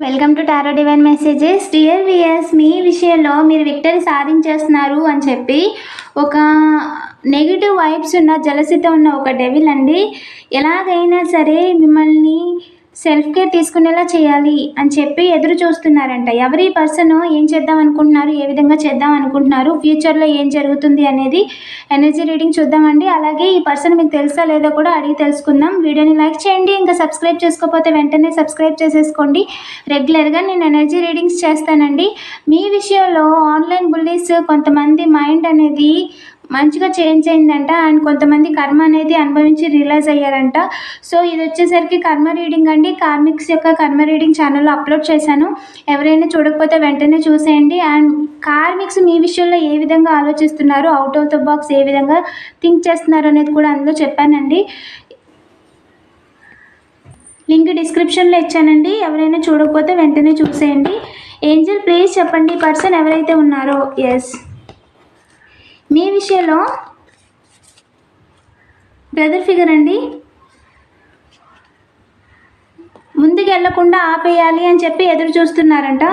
Welcome to tarot divine messages dear viewers మీ విషయంలో మీరు victory సాధించేస్తున్నారు అని చెప్పి ఒక నెగిటివ్ వైబ్స్ ఉన్న జలసితో ఉన్న ఒక డెవిల్ అండి. ఎలాగైనా సరే మిమ్మల్ని సెల్ఫ్ కేర్ తీసుకునేలా చేయాలి అని చెప్పి ఎదురు చూస్తున్నారంట. ఎవరి పర్సన్ ఏం చేద్దాం అనుకుంటున్నారు? ఏ విధంగా చేద్దాం అనుకుంటున్నారు? ఫ్యూచర్లో ఏం జరుగుతుంది అనేది ఎనర్జీ రీడింగ్ చూద్దామండి. అలాగే ఈ పర్సన్ మీకు తెలుసా లేదో కూడా అడిగి తెలుసుకుందాం. వీడియోని లైక్ చేయండి ఇంకా సబ్స్క్రైబ్ చేసుకోకపోతే వెంటనే సబ్స్క్రైబ్ చేసేసుకోండి. రెగ్యులర్గా నేను ఎనర్జీ రీడింగ్స్ చేస్తానండి. మీ విషయంలో ఆన్లైన్ బుల్లీస్ కొంతమంది మైండ్ అనేది మంచిగా చేంజ్ అయిందంట. అండ్ కొంతమంది కర్మ అనేది అనుభవించి రియలైజ్ అయ్యారంట. సో ఇది వచ్చేసరికి కర్మ రీడింగ్ అండి. కార్మిక్స్ యొక్క కర్మ రీడింగ్ ఛానల్లో అప్లోడ్ చేశాను. ఎవరైనా చూడకపోతే వెంటనే చూసేయండి. అండ్ కార్మిక్స్ మీ విషయంలో ఏ విధంగా ఆలోచిస్తున్నారు? అవుట్ ఆఫ్ ద బాక్స్ ఏ విధంగా థింక్ చేస్తున్నారు అనేది కూడా అందులో చెప్పానండి. లింక్ డిస్క్రిప్షన్లో ఇచ్చానండి. ఎవరైనా చూడకపోతే వెంటనే చూసేయండి. ఏంజల్ ప్లీజ్ చెప్పండి పర్సన్ ఎవరైతే ఉన్నారో. ఎస్ మీ విషయంలో బ్రదర్ ఫిగర్ అండి. ముందుకు వెళ్ళకుండా ఆపేయాలి అని చెప్పి ఎదురు చూస్తున్నారంట.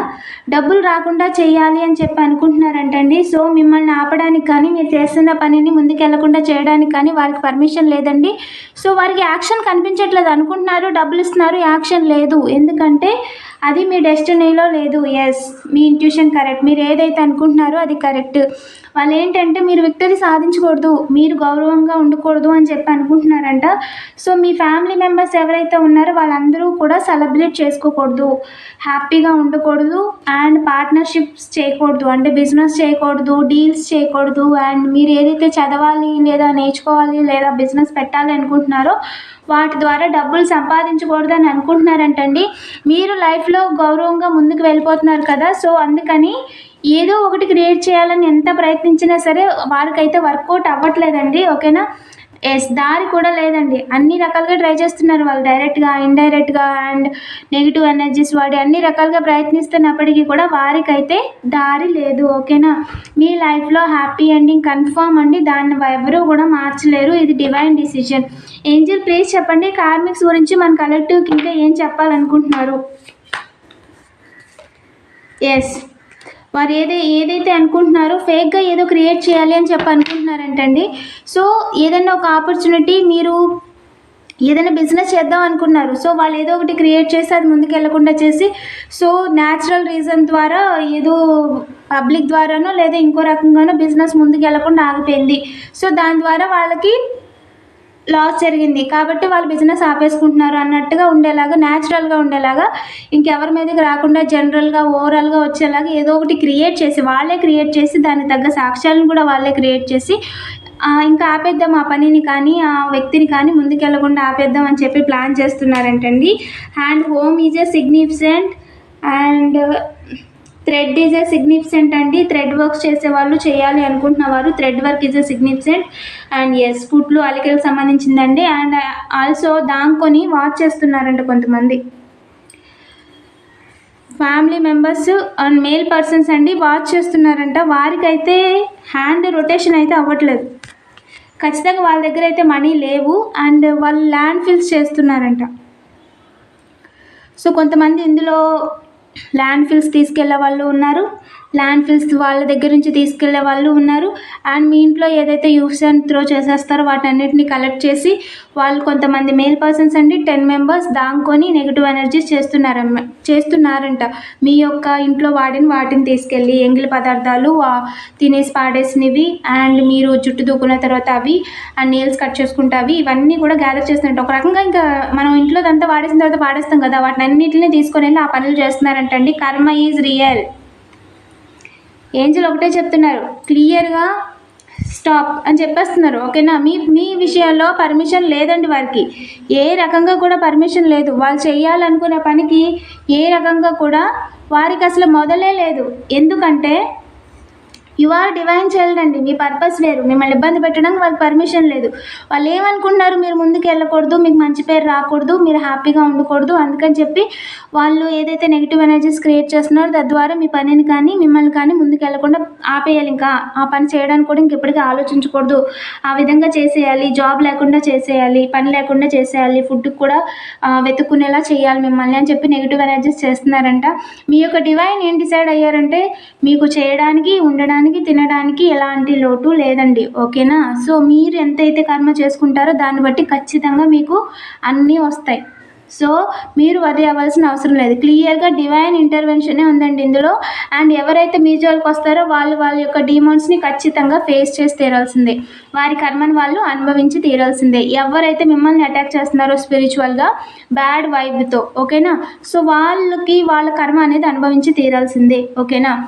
డబ్బులు రాకుండా చేయాలి అని చెప్పి అనుకుంటున్నారంటండి. సో మిమ్మల్ని ఆపడానికి కానీ మీరు చేస్తున్న పనిని ముందుకు వెళ్ళకుండా చేయడానికి కానీ వారికి పర్మిషన్ లేదండి. సో వారికి యాక్షన్ కనిపించట్లేదు అనుకుంటున్నారు. డబ్బులు ఇస్తున్నారు యాక్షన్ లేదు. ఎందుకంటే అది మీ డెస్టినీలో లేదు. ఎస్ మీ ఇంట్యూషన్ కరెక్ట్ మీరు ఏదైతే అనుకుంటున్నారో అది కరెక్ట్ వాళ్ళు ఏంటంటే మీరు విక్టరీ సాధించకూడదు మీరు గౌరవంగా ఉండకూడదు అని చెప్పి అనుకుంటున్నారంట. సో మీ ఫ్యామిలీ మెంబర్స్ ఎవరైతే ఉన్నారో వాళ్ళందరూ కూడా సెలబ్రేట్ చేసుకోకూడదు. హ్యాపీగా ఉండకూడదు అండ్ పార్ట్నర్షిప్స్ చేయకూడదు. అంటే బిజినెస్ చేయకూడదు డీల్స్ చేయకూడదు. అండ్ మీరు ఏదైతే చదవాలి లేదా నేర్చుకోవాలి లేదా బిజినెస్ పెట్టాలి అనుకుంటున్నారో వాటి ద్వారా డబ్బులు సంపాదించకూడదు అని అనుకుంటున్నారంటండి. మీరు లైఫ్లో గౌరవంగా ముందుకు వెళ్ళిపోతున్నారు కదా. సో అందుకని ఏదో ఒకటి క్రియేట్ చేయాలని ఎంత ప్రయత్నించినా సరే వారికైతే వర్కౌట్ అవ్వట్లేదండి. ఓకేనా? ఎస్ దారి కూడా లేదండి. అన్ని రకాలుగా ట్రై చేస్తున్నారు వాళ్ళు. డైరెక్ట్గా ఇండైరెక్ట్గా అండ్ నెగిటివ్ ఎనర్జీస్ వాడి అన్ని రకాలుగా ప్రయత్నిస్తున్నప్పటికీ కూడా వారికైతే దారి లేదు. ఓకేనా మీ లైఫ్లో హ్యాపీ ఎండింగ్ కన్ఫామ్ అండి. దాన్ని ఎవరూ కూడా మార్చలేరు. ఇది డివైన్ డిసిజన్ ఏంజిల్ ప్లీజ్ చెప్పండి. కార్మిక్స్ గురించి మన కలెక్టివ్కి ఇంకా ఏం చెప్పాలనుకుంటున్నారు? ఎస్ వారు ఏదై ఏదైతే అనుకుంటున్నారో ఫేక్గా ఏదో క్రియేట్ చేయాలి అని చెప్పి అనుకుంటున్నారంటండి. సో ఏదైనా ఒక ఆపర్చునిటీ మీరు ఏదైనా బిజినెస్ చేద్దాం అనుకున్నారు. సో వాళ్ళు ఏదో ఒకటి క్రియేట్ చేసి అది ముందుకెళ్ళకుండా చేసి సో న్యాచురల్ రీజన్ ద్వారా ఏదో పబ్లిక్ ద్వారానో లేదా ఇంకో రకంగానో బిజినెస్ ముందుకు వెళ్ళకుండా ఆగిపోయింది. సో దాని ద్వారా వాళ్ళకి లాస్ జరిగింది. కాబట్టి వాళ్ళు బిజినెస్ ఆపేసుకుంటున్నారు అన్నట్టుగా ఉండేలాగా న్యాచురల్గా ఉండేలాగా ఇంకెవరి మీదకి రాకుండా జనరల్గా ఓవరాల్గా వచ్చేలాగా ఏదో ఒకటి క్రియేట్ చేసి వాళ్ళే క్రియేట్ చేసి దానికి తగ్గ సాక్ష్యాలను కూడా వాళ్ళే క్రియేట్ చేసి ఇంకా ఆపేద్దాం ఆ పనిని కానీ ఆ వ్యక్తిని కానీ ముందుకెళ్ళకుండా ఆపేద్దాం అని చెప్పి plan చేస్తున్నారంటండి. And home is a significant and thread is a significant అండి. థ్రెడ్ వర్క్స్ చేసే వాళ్ళు చేయాలి అనుకుంటున్న వారు thread work is a significant and as కుట్లు అలికలకు సంబంధించిందండి. అండ్ ఆల్సో దాంకొని వాచ్ చేస్తున్నారంట కొంతమంది. Family members and male persons అండి వాచ్ చేస్తున్నారంట. వారికైతే హ్యాండ్ రొటేషన్ అయితే అవ్వట్లేదు. ఖచ్చితంగా వాళ్ళ దగ్గర అయితే మనీ లేవు. అండ్ వాళ్ళు ల్యాండ్ ఫిల్స్ చేస్తున్నారంట. సో కొంతమంది ఇందులో ల్యాండ్ ఫిల్స్ తీసుకెళ్ళే వాళ్ళు ఉన్నారు. ల్యాండ్ ఫిల్స్ వాళ్ళ దగ్గర నుంచి తీసుకెళ్ళే వాళ్ళు ఉన్నారు. అండ్ మీ ఇంట్లో ఏదైతే యూస్ అండ్ త్రో చేసేస్తారో వాటన్నిటిని కలెక్ట్ చేసి వాళ్ళు కొంతమంది మేల్ పర్సన్స్ అండి టెన్ మెంబర్స్ దాంకొని నెగిటివ్ ఎనర్జీస్ చేస్తున్నారమ్మ చేస్తున్నారంట. మీ యొక్క ఇంట్లో వాడిన వాటిని తీసుకెళ్ళి ఎంగిలి పదార్థాలు తినేసి పాడేసినవి అండ్ మీరు జుట్టు దూకున్న తర్వాత అవి అండ్ నేల్స్ కట్ చేసుకుంటే అవి ఇవన్నీ కూడా గ్యాదర్ చేస్తున్నట్టు. ఒక రకంగా ఇంకా మనం ఇంట్లో అంతా వాడేసిన తర్వాత పాడేస్తాం కదా వాటిని అన్నింటినీ తీసుకొని వెళ్ళి ఆ పనులు చేస్తున్నారంట. అంటండి కర్మ ఈజ్ రియల్. ఏంజల్ ఒకటే చెప్తున్నారు క్లియర్గా స్టాప్ అని చెప్పేస్తున్నారు ఓకేనా? మీ మీ విషయాల్లో పర్మిషన్ లేదండి వారికి. ఏ రకంగా కూడా పర్మిషన్ లేదు. వాళ్ళు చేయాలనుకునే పనికి ఏ రకంగా కూడా వారికి అసలు మొదలే లేదు. ఎందుకంటే యు ఆర్ డివైన్ చైల్డ్ అండి. మీ పర్పస్ వేరు. మిమ్మల్ని ఇబ్బంది పెట్టడానికి వాళ్ళకి పర్మిషన్ లేదు. వాళ్ళు ఏమనుకుంటున్నారు? మీరు ముందుకు వెళ్ళకూడదు మీకు మంచి పేరు రాకూడదు మీరు హ్యాపీగా ఉండకూడదు అందుకని చెప్పి వాళ్ళు ఏదైతే నెగిటివ్ ఎనర్జీస్ క్రియేట్ చేస్తున్నారో తద్వారా మీ పనిని కానీ మిమ్మల్ని కానీ ముందుకు వెళ్ళకుండా ఆపేయాలి. ఇంకా ఆ పని చేయడానికి కూడా ఇంకెప్పటికీ ఆలోచించకూడదు. ఆ విధంగా చేసేయాలి. జాబ్ లేకుండా చేసేయాలి. పని లేకుండా చేసేయాలి. ఫుడ్ కూడా వెతుక్కునేలా చేయాలి మిమ్మల్ని అని చెప్పి నెగిటివ్ ఎనర్జీస్ చేస్తున్నారంట. మీ యొక్క డివైన్ ఏం డిసైడ్ అయ్యారంటే మీకు చేయడానికి ఉండడానికి తినడానికి ఎలాంటి లోటు లేదండి. ఓకేనా? సో మీరు ఎంతైతే కర్మ చేసుకుంటారో దాన్ని బట్టి ఖచ్చితంగా మీకు అన్నీ వస్తాయి. సో మీరు వరి అవ్వాల్సిన అవసరం లేదు. క్లియర్గా డివైన్ ఇంటర్వెన్షనే ఉందండి ఇందులో. అండ్ ఎవరైతే మీ జోలికి వస్తారో వాళ్ళు వాళ్ళ యొక్క డీమోన్స్ని ఖచ్చితంగా ఫేస్ చేసి తీరాల్సిందే. వారి కర్మను వాళ్ళు అనుభవించి తీరాల్సిందే. ఎవరైతే మిమ్మల్ని అటాక్ చేస్తున్నారో స్పిరిచువల్గా బ్యాడ్ వైబ్తో ఓకేనా? సో వాళ్ళకి వాళ్ళ కర్మ అనేది అనుభవించి తీరాల్సిందే. ఓకేనా?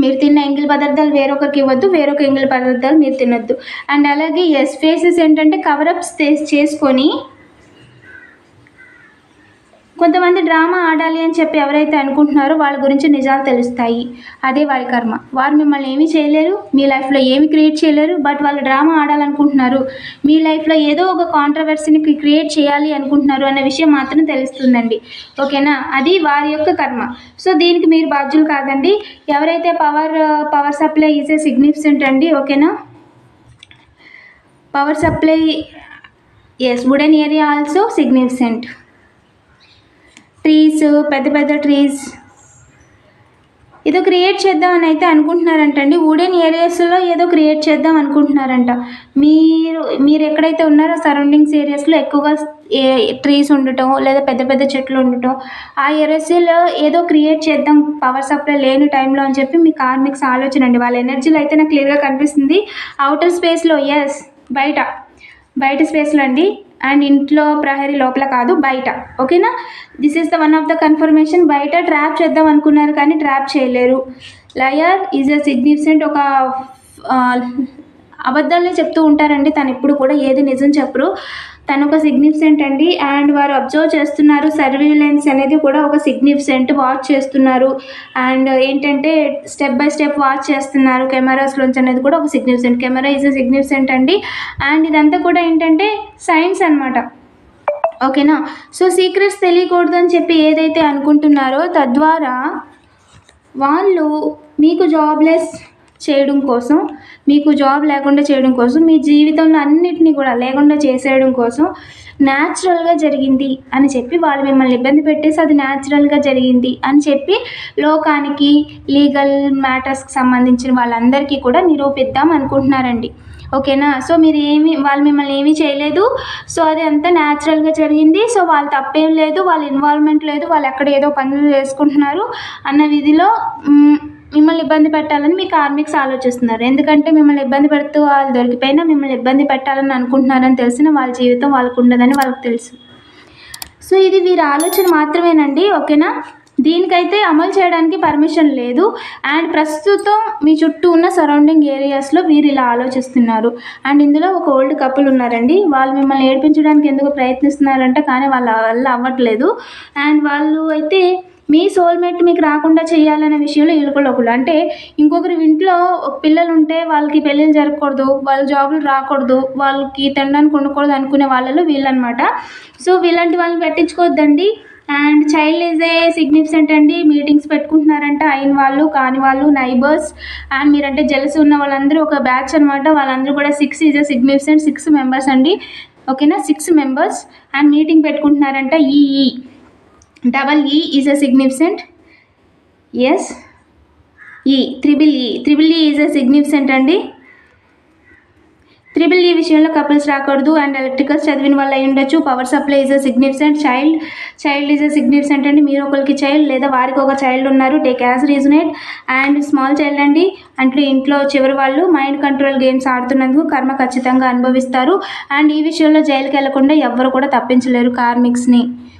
మీరు తిన్న ఎంగిల్ పదార్థాలు వేరొకరికి ఇవ్వద్దు వేరొక ఎంగిల్ పదార్థాలు మీరు తినొద్దు. అండ్ అలాగే ఎస్ ఫేసెస్ ఏంటంటే కవరప్స్ చేసుకొని కొంతమంది డ్రామా ఆడాలి అని చెప్పి ఎవరైతే అనుకుంటున్నారో వాళ్ళ గురించి నిజాలు తెలుస్తాయి. అదే వారి కర్మ. వారు మిమ్మల్ని ఏమీ చేయలేరు మీ లైఫ్లో ఏమి క్రియేట్ చేయలేరు బట్ వాళ్ళు డ్రామా ఆడాలనుకుంటున్నారు. మీ లైఫ్లో ఏదో ఒక కాంట్రవర్సీని క్రియేట్ చేయాలి అనుకుంటున్నారు అనే విషయం మాత్రం తెలుస్తుందండి. ఓకేనా? అది వారి యొక్క కర్మ. సో దీనికి మీరు బాధ్యులు కాదండి. ఎవరైతే power power supply is a significant అండి ఓకేనా? Power supply as wooden area also significant. Trees పెద్ద పెద్ద ట్రీస్ ఏదో క్రియేట్ చేద్దామని అయితే అనుకుంటున్నారంటండి. వుడెన్ ఏరియాస్లో ఏదో క్రియేట్ చేద్దాం అనుకుంటున్నారంట. మీరు మీరు ఎక్కడైతే ఉన్నారో సరౌండింగ్స్ ఏరియాస్లో ఎక్కువగా ఏ ట్రీస్ ఉండటం లేదా పెద్ద పెద్ద చెట్లు ఉండటం ఆ ఏరియాస్లో ఏదో క్రియేట్ చేద్దాం పవర్ సప్లై లేని టైంలో అని చెప్పి మీ కార్మిక్స్ ఆలోచన అండి. వాళ్ళ ఎనర్జీలో అయితే నాకు క్లియర్గా కనిపిస్తుంది. అవుటర్ స్పేస్లో ఎస్ బయట. బయట స్పేస్లో అండి. అండ్ ఇంట్లో ప్రహరీ లోపల కాదు బయట. ఓకేనా? This is the one of the confirmation బయట ట్రాప్ చేద్దాం అనుకున్నారు కానీ ట్రాప్ చేయలేరు. లయర్ ఈజ్ అ సిగ్నిఫికెంట్ ఒక ఆ, చెప్తూ ఉంటారండి. తను ఎప్పుడు కూడా ఏది నిజం చెప్పరు. తను ఒక సిగ్నిఫికెంట్ అండి. అండ్ వారు అబ్జర్వ్ చేస్తున్నారు సర్వీలెన్స్ అనేది కూడా ఒక సిగ్నిఫికెంట్ వాచ్ చేస్తున్నారు. అండ్ ఏంటంటే స్టెప్ బై స్టెప్ వాచ్ చేస్తున్నారు కెమెరాస్లోంచి అనేది కూడా ఒక significant. Camera is a significant అండి. అండ్ ఇదంతా కూడా ఏంటంటే సైన్స్ అన్నమాట. ఓకేనా? సో సీక్రెట్స్ తెలియకూడదు అని చెప్పి ఏదైతే అనుకుంటున్నారో తద్వారా వాళ్ళు మీకు జాబ్లెస్ చేయడం కోసం మీకు జాబ్ లేకుండా చేయడం కోసం మీ జీవితంలో అన్నిటినీ కూడా లేకుండా చేసేయడం కోసం న్యాచురల్గా జరిగింది అని చెప్పి వాళ్ళు మిమ్మల్ని ఇబ్బంది పెట్టేసి అది న్యాచురల్గా జరిగింది అని చెప్పి లోకానికి లీగల్ మ్యాటర్స్కి సంబంధించిన వాళ్ళందరికీ కూడా నిరూపిద్దాం అనుకుంటున్నారండి. ఓకేనా? సో మీరు ఏమి వాళ్ళు మిమ్మల్ని ఏమీ చేయలేదు. సో అది అంతా న్యాచురల్గా జరిగింది. సో వాళ్ళు తప్పేం లేదు. వాళ్ళ ఇన్వాల్వ్మెంట్ లేదు. వాళ్ళు ఎక్కడ ఏదో పనులు చేసుకుంటున్నారు అన్న విధిలో మిమ్మల్ని ఇబ్బంది పెట్టాలని మీ కార్మిక్స్ ఆలోచిస్తున్నారు. ఎందుకంటే మిమ్మల్ని ఇబ్బంది పెడుతూ వాళ్ళు దొరికిపోయినా మిమ్మల్ని ఇబ్బంది పెట్టాలని అనుకుంటున్నారని తెలిసిన వాళ్ళ జీవితం వాళ్ళకు ఉండదని వాళ్ళకి తెలుసు. సో ఇది వీరి ఆలోచన మాత్రమేనండి ఓకేనా? దీనికైతే అమలు చేయడానికి పర్మిషన్ లేదు. అండ్ ప్రస్తుతం మీ చుట్టూ ఉన్న సరౌండింగ్ ఏరియాస్లో వీరు ఇలా ఆలోచిస్తున్నారు. అండ్ ఇందులో ఒక ఓల్డ్ కపుల్ ఉన్నారండి. వాళ్ళు మిమ్మల్ని ఏడిపించడానికి ఎందుకు ప్రయత్నిస్తున్నారంటే కానీ వాళ్ళ వల్ల అవ్వట్లేదు. అండ్ వాళ్ళు అయితే మీ సోల్మేట్ మీకు రాకుండా చేయాలనే విషయంలో వీళ్ళు ఒకళ్ళు అంటే ఇంకొకరి ఇంట్లో పిల్లలు ఉంటే వాళ్ళకి పెళ్ళిళ్ళు జరగకూడదు వాళ్ళ జాబులు రాకూడదు వాళ్ళకి తినడానికి ఉండకూడదు అనుకునే వాళ్ళలో వీళ్ళనమాట. సో వీళ్ళంటి వాళ్ళని పెట్టించుకోవద్దండి. And child is a significant అండి. మీటింగ్స్ పెట్టుకుంటున్నారంట అయిన వాళ్ళు కాని వాళ్ళు నైబర్స్ అండ్ మీరంటే జెలసి ఉన్న వాళ్ళందరూ ఒక బ్యాచ్ అనమాట వాళ్ళందరూ కూడా six is a significant six members అండి. ఓకేనా? సిక్స్ మెంబర్స్ అండ్ మీటింగ్ పెట్టుకుంటున్నారంట ఈ. Double E is a significant yes E triple E triple E is a significant అండి. త్రిబుల్ ఈ e విషయంలో కపుల్స్ రాకూడదు అండ్ ఎలక్ట్రికల్స్ చదివిన వాళ్ళు అయి ఉండొచ్చు. Power supply is a significant child child is a significant అండి. మీరు ఒకరికి చైల్డ్ లేదా వారికి ఒక చైల్డ్ ఉన్నారు. Take as resonate and small child అండి. అంటే ఇంట్లో చివరి వాళ్ళు మైండ్ కంట్రోల్ గేమ్స్ ఆడుతున్నందుకు కర్మ ఖచ్చితంగా అనుభవిస్తారు. అండ్ ఈ విషయంలో జైలుకి వెళ్ళకుండా ఎవ్వరు కూడా తప్పించలేరు కార్మిక్స్ని.